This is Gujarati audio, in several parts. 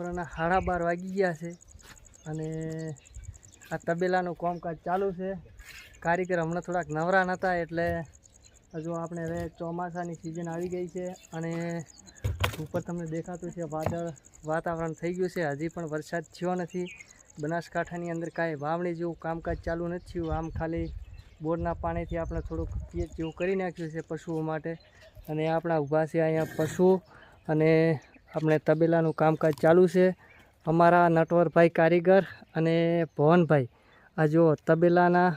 બપોરના સાડા બાર વાગી ગયા છે અને આ તબેલાનું કામકાજ ચાલુ છે. કારીગર હમણાં થોડાક નવરા નહોતા એટલે હજુ આપણે હવે ચોમાસાની સિઝન આવી ગઈ છે અને ઉપર તમને દેખાતું છે વાદળ વાતાવરણ થઈ ગયું છે. હજી પણ વરસાદ થયો નથી. બનાસકાંઠાની અંદર કાંઈ વાવણી જેવું કામકાજ ચાલુ નથી થયું. આમ ખાલી બોરના પાણીથી આપણે થોડુંક પીએચ જેવું કરી નાખ્યું છે પશુઓ માટે. અને આપણા ઊભા છે અહીંયા પશુ અને આપણે તબેલાનું કામકાજ ચાલુ છે. અમારા નટવરભાઈ કારીગર અને ભવનભાઈ, આ જો તબેલાના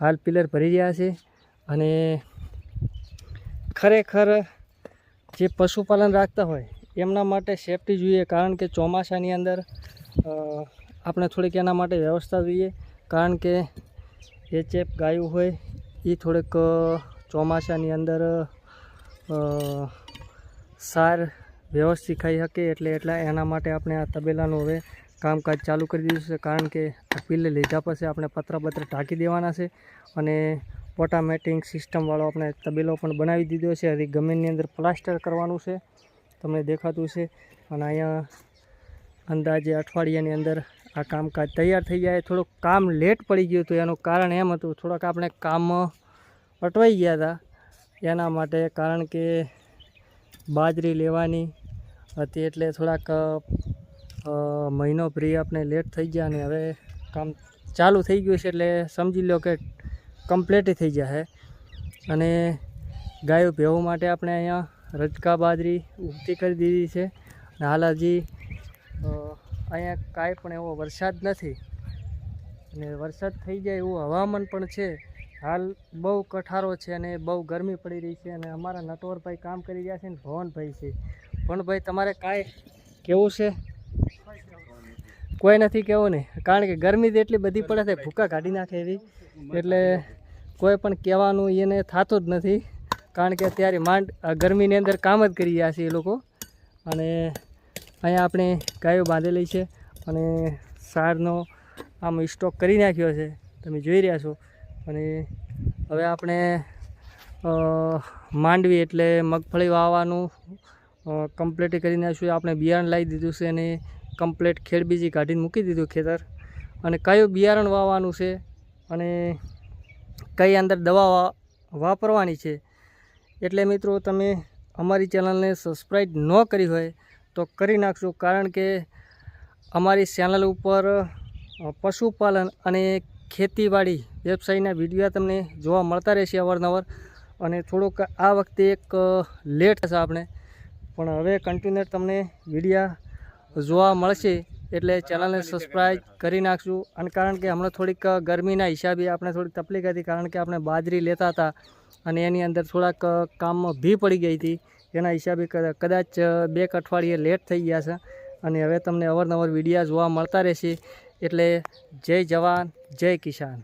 હાલ પિલર ભરી રહ્યા છે અને ખરેખર જે પશુપાલન રાખતા હોય, એમના માટે સેફટી જોઈએ. કારણ કે ચોમાસાની અંદર આપણે થોડીક એના માટે વ્યવસ્થા જોઈએ. કારણ કે એ ચેપ ગાયું હોય એ થોડેક ચોમાસાની અંદર સાર વ્યવસ્થિત ખાઈ શકે એટલે એટલા એના માટે આપણે આ તબેલાનું હવે કામકાજ ચાલુ કરી દીધું છે, કારણ કે આ પિલ્લે લીધા પછી આપણે પતરા પત્ર ઢાંકી દેવાના છે અને ઓટોમેટિક સિસ્ટમવાળો આપણે તબેલો પણ બનાવી દીધો છે. હજી ગમેની અંદર પ્લાસ્ટર કરવાનું છે, તમને દેખાતું છે. અને અહીંયા અંદાજે અઠવાડિયાની અંદર આ કામકાજ તૈયાર થઈ જાય. થોડુંક કામ લેટ પડી ગયું હતું, એનું કારણ એમ હતું, થોડાક આપણે કામ અટવાઈ ગયા હતા. એના માટે કારણ કે બાજરી લેવાની હતી એટલે થોડાક મહિનો પ્રી આપણે લેટ થઈ ગયા અને હવે કામ ચાલુ થઈ ગયું છે એટલે સમજી લો કે કમ્પ્લીટ થઈ જશે અને ગાયો ભેવું માટે આપણે અહીંયા રજકા બાજરી ઉગતી કરી દીધી છે. અને હાલ હજી અહીંયા કાંઈ પણ એવો વરસાદ નથી. અને વરસાદ થઈ જાય એવું હવામાન પણ છે. હાલ બહુ કઠારો છે અને બહુ ગરમી પડી રહી છે અને અમારા નટવરભાઈ કામ કરી રહ્યા છે ને ભવનભાઈ છે. ભવનભાઈ તમારે કાંઈ કેવું છે? કોઈ નથી કેવું ને. કારણ કે ગરમી જ એટલી બધી પડે છે, ભૂકા કાઢી નાખે એવી. એટલે કોઈ પણ કહેવાનું એને થતું જ નથી. કારણ કે અત્યારે માંડ ગરમીની અંદર કામ જ કરી રહ્યા છે એ લોકો. અને અહીંયા આપણે ગાયો બાંધેલી છે અને સારનો આમ સ્ટોક કરી નાખ્યો છે. તમે જોઈ રહ્યા છો. અને હવે આપણે માંડવી એટલે મગફળી વાવવાનું કમ્પ્લીટ કરી નાખ્યું. આપણે બિયારણ લાવી દીધું છે અને કમ્પ્લીટ ખેડ બીજી કાઢીને મૂકી દીધું ખેતર. અને કયું બિયારણ વાવવાનું છે અને કઈ અંદર દવા વાપરવાની છે. એટલે મિત્રો, તમે અમારી ચેનલને સબસ્ક્રાઈબ ન કરી હોય તો કરી નાખશો કારણ કે અમારી ચેનલ ઉપર પશુપાલન અને ખેતીવાડી વ્યવસાયના વીડિયો તમને જોવા મળતા રહેશે અવારનવાર. અને થોડુંક આ વખતે એક લેટ થશે આપણે. પણ હવે કન્ટિન્યુ તમને વિડીયા જોવા મળશે એટલે ચેનલને સબસ્ક્રાઈબ કરી નાખશું અને કારણ કે હમણાં થોડીક ગરમીના હિસાબે આપણે થોડીક તકલીફ હતી કારણ કે આપણે બાજરી લેતા હતા અને એની અંદર થોડાક કામમાં ભી પડી ગઈ હતી. એના હિસાબે કદા- કદાચ બે અઠવાડિયે લેટ થઈ ગયા છે. અને હવે તમને અવારનવાર વિડીયા જોવા મળતા રહેશે. એટલે જય જવાન, જય કિસાન.